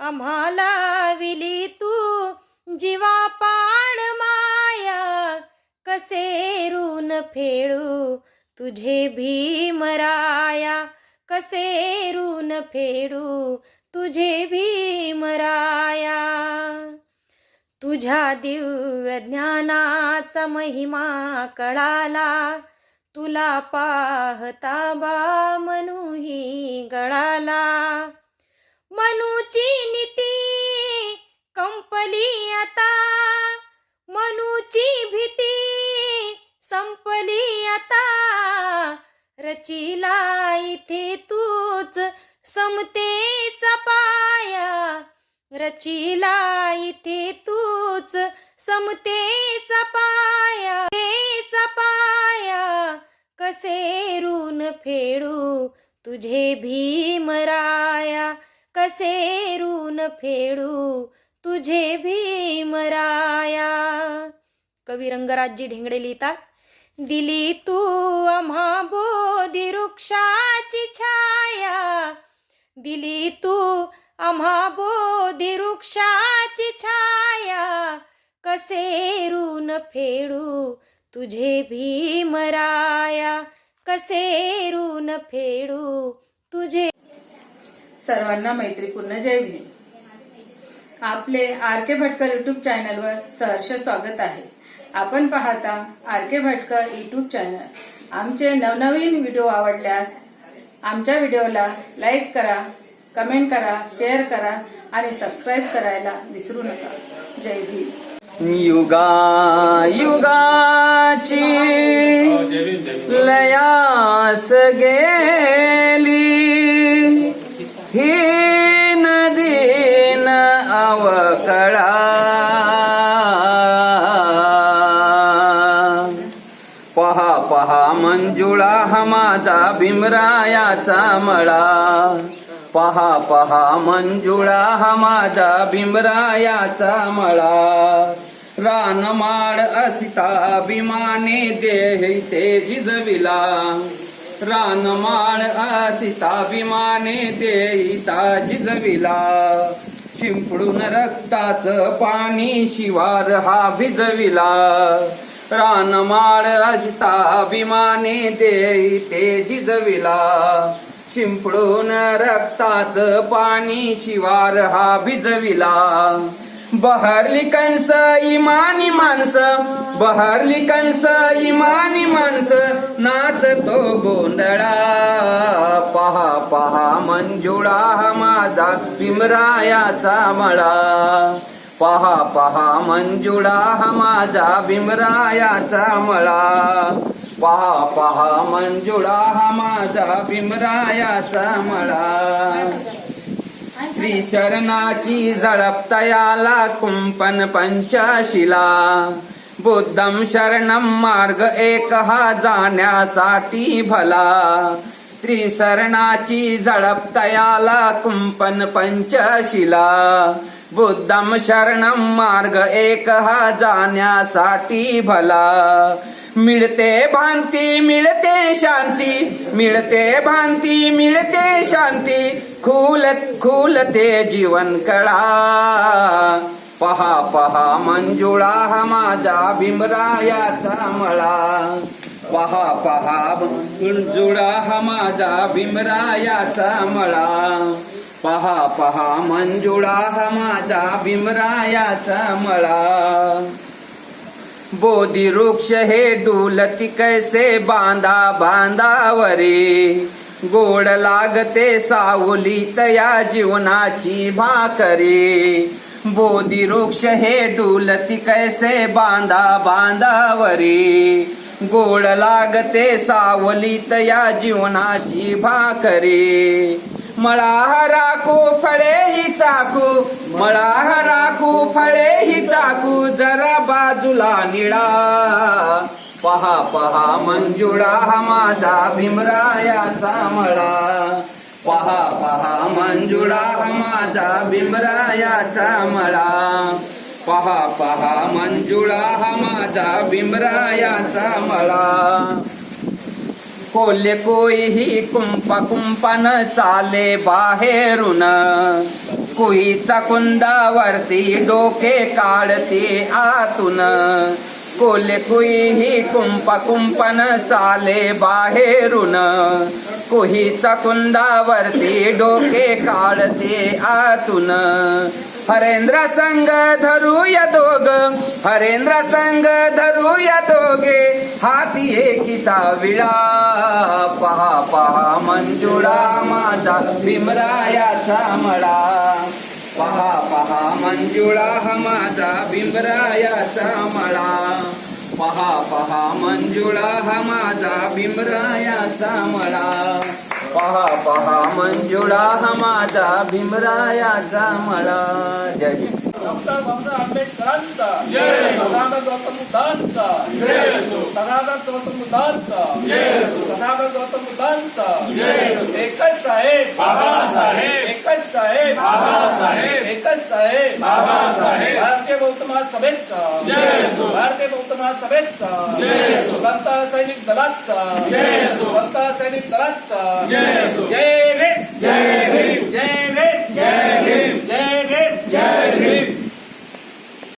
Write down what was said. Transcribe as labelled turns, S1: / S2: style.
S1: आम्हाला विली तू जीवापाड माया कसे ऋण फेडू तुझे भीमराया कसे ऋण फेडू तुझे भीमराया तुझ्या दिव्य ज्ञानाचा महिमा कळाला तुला पाहता बा मनुही गळाला. मनुची नीती कंपली आता. मनुची भीती संपली आता. रचिला इथे तूच समतेचा पाया रचिला इथे तूच समतेचा पाया तेचा पाया कसे ऋण फेडू तुझे भीमराया कसे ऋण फेडू तुझे भीमराया कवी रंगराजजी ढेंगडे लिहितात दिली तू आम्हा बोधी वृक्षाची छाया. दिली तू आम्हा बोधी वृक्षाची छाया. कसे ऋण फेडू तुझे भीमराया कसे ऋण फेडू तुझे
S2: सर्वांना मैत्रीपूर्ण जय भीम. आपले आर के भटकर युट्यूब चॅनलवर सहर्ष स्वागत आहे. आपण पाहता R K Bhatkar YouTube channel आमचे नवनवीन व्हिडिओ आवडल्यास आमच्या व्हिडिओला लाईक करा कमेंट करा शेअर करा आणि सबस्क्राईब करायला विसरू नका. जय भीम.
S3: युगा युगाची लयास गेली मंजुळा हा माझा भीमरायाचा मळा. पहा पहा मंजुळा हा माझा भीमरायाचा मळा. रानमाड असिता भीमाने देह ते जिजविला. रानमाळ असिता भीमाने देहिता जिजविला. शिंपडून रक्ताचं पाणी शिवार हा भिजविला. रानमाळ असिता देई ते जिजविला. शिंपडून रक्ताचं पाणी शिवार हा भिजविला. बहरली कंस इमानी माणस बहरली कंस इमानी माणस नाचतो गोंधळा. पहा पहा मंजुळा हा माझा भीमरायाचा मळा. पहा पहा मंजुळा हा माझा भीमरायाचा मळा. पहा पहा मंजुळा हा माझा भीमरायाचा मळा. त्रिशरणाची झळप तयाला कुंपन पंचशिला. बुद्धम शरणम मार्ग एक हा जाण्यासाठी भला. त्रिशरणाची झळप तयाला कुंपन पंचशिला. बुद्धम शरणम मार्ग एक हा जाण्यासाठी भला. मिळते भांती मिळते शांती. मिळते भांती मिळते शांती. खुल खुलते जीवन कळा. पहा पहा मंजुळा हा माझा भीमरायाचा मळा. पहा पहा मंजुळा हा माझा भीमरायाचा मळा. पहा पहा मंजुळा हा माझा भीमरायाचा मळा. बोधी वृक्ष हे डुलती कैसे बांधा बांधावरे. गोड लागते सावली तया जीवनाची भाकरी. बोधी वृक्ष हे डुलती कैसे बांधा बांधावरी. गोड लागते सावली तया जीवनाची भाकरी. मळा राखू फळे ही चाकू. मळा राखू फळे ही चाकू. जरा बाजूला निळा. पहा पहा मंजुळा हा माझा भीमरायाचा मळा. पहा पहा मंजुळा हा माझा भीमरायाचा मळा. पहा पहा मंजुळा हा माझा भीमरायाचा मळा. कोल्हे कोई कुंपा कुंपान चाले बाहेरून. कुईचा कुंदावरती डोके काढते आतून. कोले कुई कुंपा कुंपन चाले बाहेरून. कुहीचा कुंदावरती डोके काढते आतून. हरेंद्र संग धरूया दोग हरेंद्र संग धरूया दोघे. हाती एकीचा विळा पहा पहा मंजुळा माझा भीमरायाचा मळा. पहा पहा मंजुळा हा माझा भीमरायाचा मळा. पहा पहा मंजुळा हा माझा भीमरायाचा मळा. पहा पहा मंजुळा हा माझा भीमरायाचा मळा. जय
S4: तथागत गौतम बुद्धांचा तथागत गौतम बुद्धांचा तथागत गौतम बुद्धांचा एकच साहेब बाबासाहेब एकच साहेब बाबासाहेब एकच साहेब बाबासाहेब भारतीय बौद्ध महासभेचा भारतीय बौद्ध महासभेचा सुगंता सैनिक दलाचा सुगंता सैनिक दलाचा जय